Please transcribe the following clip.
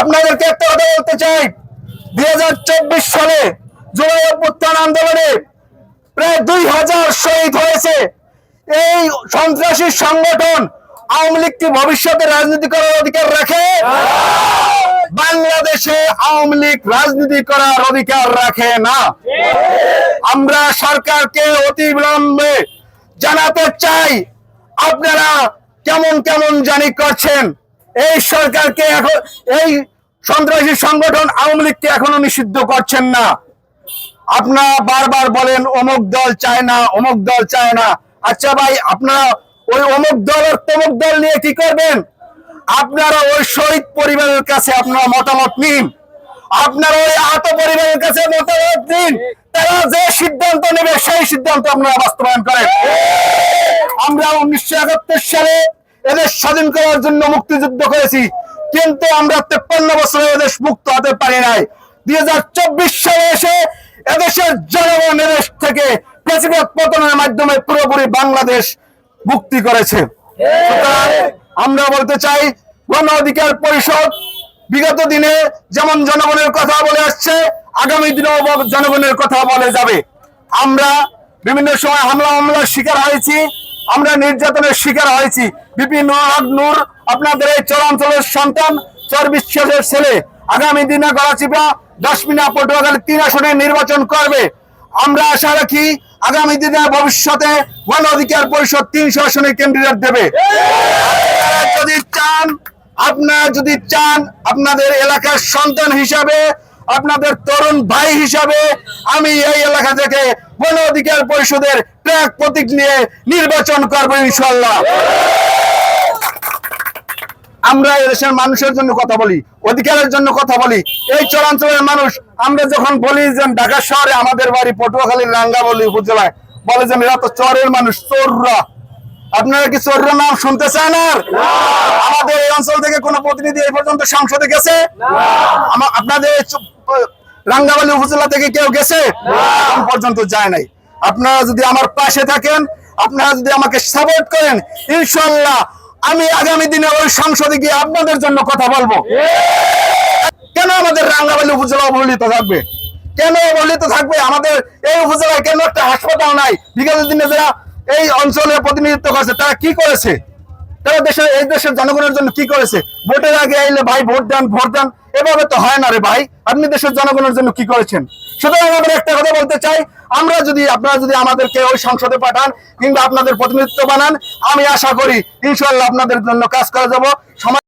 আপনাদেরকে একটা কথা বলতে চাই। দুই সালে জুলাই অভ্যুত্থান আন্দোলনে প্রায় দুই হাজার শহীদ হয়েছে। এই সন্ত্রাসী সংগঠন আওয়ামী লীগ কি ভবিষ্যতে রাজনীতি করার অধিকার রাখে? বাংলাদেশে আওয়ামী লীগ রাজনীতি করার অধিকার রাখে না। আমরা সরকারকে অতি বিলম্বে জানাতে চাই। আপনারা কেমন কেমন জানি করছেন। এই সরকারকে এখন, এই সন্ত্রাসী সংগঠন আওয়ামী লীগকে এখনও নিষিদ্ধ করছেন না। আপনারা বারবার বলেন, অমুক দল চায় না, অমুক দল চায় না। আচ্ছা ভাই, আপনারা ওই অমুক দল আর তমুক দল নিয়ে কি করবেন? আপনারা ওই শহীদ পরিবারের কাছে আপনারা মতামত নিন। আপনারা ওই আহত পরিবারের কাছে মতামত নিন। তারা যে সিদ্ধান্ত নেবে, সেই সিদ্ধান্ত আপনারা বাস্তবায়ন করেন। আমরা উনিশশো একাত্তর সালে এদের স্বাধীন করার জন্য মুক্তিযুদ্ধ করেছি। কিন্তু আমরা তেপ্পান্ন বছরে এদেশ মুক্ত হতে পারি নাই। দুই হাজার চব্বিশ সালে এসে এদেশের জনগণ এদেশ থেকে প্রেসিডেন্ট পতনের মাধ্যমে পুরোপুরি বাংলাদেশ মুক্তি করেছে। আমরা বলতে চাই, গণ অধিকার পরিষদ বিগত দিনে যেমন জনগণের কথা বলে আসছে, আগামী দিনেও জনগণের কথা বলে যাবে। আমরা বিভিন্ন সময় হামলা মামলার শিকার হয়েছি। আমরা নির্যাতনের শিকার হয়েছি। বিভিন্ন নূর, আপনাদের এই চরাঞ্চলের সন্তান, চরবিশ্বাসের ছেলে। আগামী দিনে গড়াচিপা দশমিনা, পটুয়াখালী তিন আসনে নির্বাচন করবে। আমরা আশা রাখি আগামী দিনে ভবিষ্যতে গণ অধিকার পরিষদ তিনশো আসনে ক্যান্ডিডেট দেবে। যদি চান, আপনারা যদি চান আপনাদের এলাকার সন্তান হিসাবে, আপনাদের তরুণ ভাই হিসাবে, আমি এই এলাকা থেকে গণ অধিকার পরিষদের ট্র্যাক প্রতীক নিয়ে নির্বাচন করব ইনশাল্লাহ আমরা এদেশের মানুষের জন্য কথা বলি অধিকারের জন্য কথা বলি। এই চরাঞ্চলের মানুষ আমরা যখন বলি যে ঢাকা শহরে আমাদের বাড়ি পটুয়াখালীর রাঙ্গাবলী উপজেলায় বলে যে এরা তো চরের মানুষ চোররা। আপনারা কি চোররা নাম শুনতে চান আর আমাদের এই অঞ্চল থেকে কোনো প্রতিনিধি এই পর্যন্ত সংসদে গেছে? আপনাদের রাঙ্গাবালী উপজেলা থেকে কেউ গেছে? এখন পর্যন্ত যায় নাই। আপনারা যদি আমার পাশে থাকেন আপনারা যদি আমাকে সাপোর্ট করেন ইনশাল্লাহ আমি আগামী দিনে ওই সংসদে গিয়ে আপনাদের জন্য কথা বলব। কেন আমাদের রাঙ্গাবালী উপজেলা অবহেলিত থাকবে? কেন অবহেলিত থাকবে? আমাদের এই উপজেলায় কেন একটা হাসপাতাল নাই? বিগত দিনে যারা এই অঞ্চলে প্রতিনিধিত্ব করেছে তারা কি করেছে? তারা দেশের এই দেশের জনগণের জন্য কি করেছে? ভোটের আগে আইলে ভাই ভোট দেন ভোট দেন। এভাবে তো হয় না রে ভাই। আপনি দেশের জনগণের জন্য কি করেছেন? সুতরাং আমরা একটা কথা বলতে চাই, আমরা যদি, আপনারা যদি আমাদেরকে ওই সংসদে পাঠান কিংবা আপনাদের প্রতিনিধিত্ব বানান, আমি আশা করি ইনশাল্লাহ আপনাদের জন্য কাজ করে যাব।